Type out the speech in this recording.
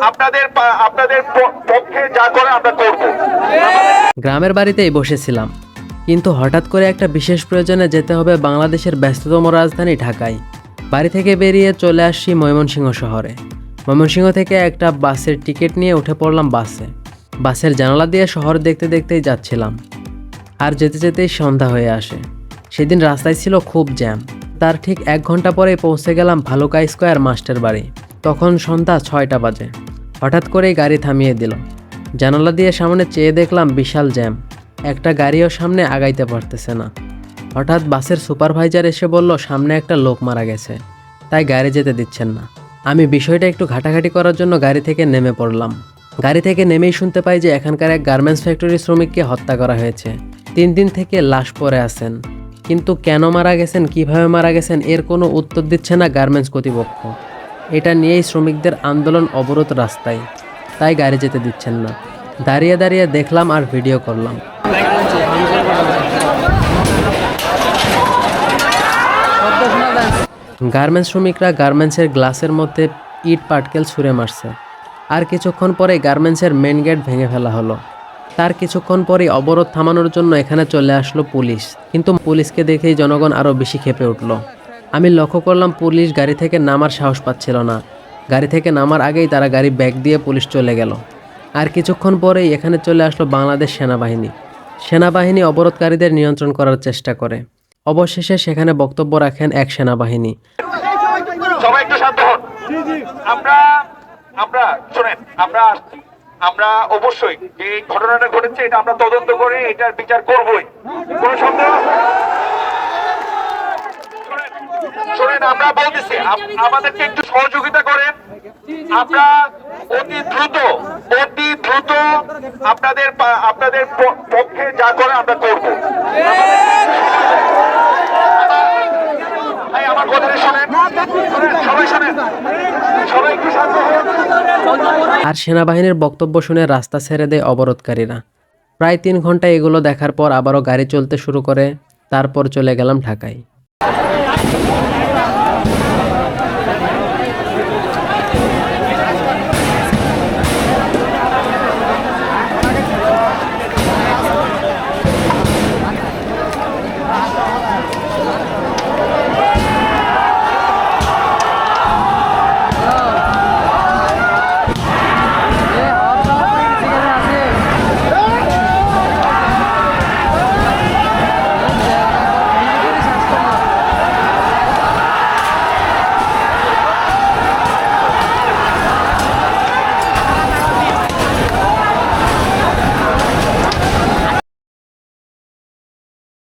আপনাদের আপনাদের পক্ষে যা করে আমরা করব। গ্রামের বাড়িতেই বসেছিলাম। কিন্তু হঠাৎ করে একটা বিশেষ প্রয়োজনে যেতে হবে বাংলাদেশের ব্যস্ততম রাজধানী ঢাকায়। বাড়ি থেকে বেরিয়ে চলে আসছি ময়মনসিংহ শহরে। ময়মনসিংহ থেকে একটা বাসের টিকিট নিয়ে উঠে পড়লাম বাসে। বাসের জানালা দিয়ে শহর দেখতে দেখতেই যাচ্ছিলাম। আর যেতে যেতেই সন্ধ্যা হয়ে আসে। সেদিন রাস্তায় ছিল খুব জ্যাম। তার ঠিক এক ঘণ্টা পরেই পৌঁছে গেলাম ভালুকা স্কোয়ার মাস্টার বাড়ি তখন সন্ধ্যা ছয়টা বাজে। হঠাৎ করেই গাড়ি থামিয়ে দিল। জানালা দিয়ে সামনে চেয়ে দেখলাম বিশাল জ্যাম। একটা গাড়িও সামনে আগাইতে পারতেছে না। হঠাৎ বাসের সুপারভাইজার এসে বলল, সামনে একটা লোক মারা গেছে। তাই গাড়ি যেতে দিচ্ছেন না। আমি বিষয়টা একটু ঘাটাঘাটি করার জন্য গাড়ি থেকে নেমে পড়লাম। গাড়ি থেকে নেমেই শুনতে পাই যে এখানকার এক গার্মেন্টস ফ্যাক্টরি শ্রমিককে হত্যা করা হয়েছে। তিন দিন থেকে লাশ পড়ে আছেন। কিন্তু কেন মারা গেছেন, কীভাবে মারা গেছেন, এর কোনো উত্তর দিচ্ছে না গার্মেন্টস কর্তৃপক্ষ। এটা নিয়েই শ্রমিকদের আন্দোলন অবরোধ রাস্তায়। তাই গাড়ি যেতে দিচ্ছেন না। দাঁড়িয়ে দাঁড়িয়ে দেখলাম আর ভিডিও করলাম। গার্মেন্টস শ্রমিকরা গার্মেন্টসের গ্লাসের মধ্যে ইট পাটকেল ছুঁড়ে মারছে। আর কিছুক্ষণ পরে গার্মেন্টসের মেন গেট ভেঙে ফেলা হলো। তার কিছুক্ষণ পরেই অবরোধ থামানোর জন্য এখানে চলে আসলো পুলিশ। কিন্তু পুলিশকে দেখেই জনগণ আরও বেশি খেপে উঠল। আমি লক্ষ্য করলাম পুলিশ গাড়ি থেকে নামার সাহস পাচ্ছিল না। গাড়ি থেকে নামার আগেই তারা গাড়ি ব্যাগ দিয়ে পুলিশ চলে গেল। আর কিছুক্ষণ পরেই এখানে চলে আসলো বাংলাদেশ সেনাবাহিনী। সেনাবাহিনী অবরোধকারীদের নিয়ন্ত্রণ করার চেষ্টা করে। অবশেষে সেখানে বক্তব্য রাখেন এক সেনাবাহিনী। সবাই একটু শান্ত হন। আমরা আমরা আমরা আমরা অবশ্যই যে ঘটনাটা ঘটেছে, এটা আমরা তদন্ত করে এটার বিচার করবই। কোনো সন্দেহ? শুনেন, আমরা বলতেছি আমাদেরকে একটু সহযোগিতা করেন। আমরা অতি দ্রুত অতি দ্রুত আপনাদের আপনাদের পক্ষে যা করে আমরা করব। আর সেনাবাহিনীর বক্তব্য শুনে রাস্তা ছেড়ে দেয় অবরোধকারীরা। প্রায় তিন ঘণ্টা এগুলো দেখার পর আবারও গাড়ি চলতে শুরু করে তারপর চলে গেলাম ঢাকায়।